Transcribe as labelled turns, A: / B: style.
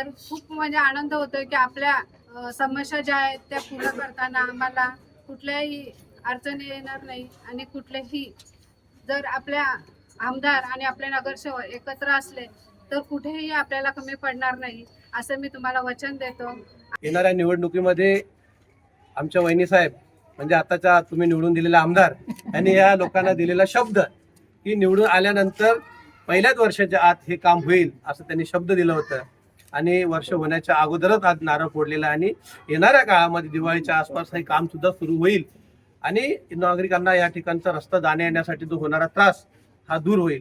A: तर खूप म्हणजे आनंद होतोय की आपल्या समस्या ज्या आहेत त्या पूर्ण करताना आम्हाला कुठल्याही अडचणी येणार नाही आणि कुठलेही जर आपल्या आमदार आणि आपले नगरसेवक एकत्र असले तर कुठेही आपल्याला कमी पडणार नाही असं मी तुम्हाला वचन देतो.
B: येणाऱ्या निवडणुकीमध्ये आमच्या वहिनी साहेब म्हणजे आताच्या तुम्ही निवडून दिलेला आमदार यांनी या लोकांना दिलेला शब्द की निवडून आल्यानंतर पहिल्याच वर्षाच्या आत हे काम होईल असं त्यांनी शब्द दिलं होतं. आणि वर्ष होण्याच्या अगोदरच आज नारळ फोडलेला आहे. आणि येणाऱ्या काळामध्ये दिवाळीच्या आसपास हे काम सुद्धा सुरू होईल. आणि नागरिकांना या ठिकाणचा रस्ता जाण्या येण्यासाठी जो होणारा त्रास हा दूर होईल.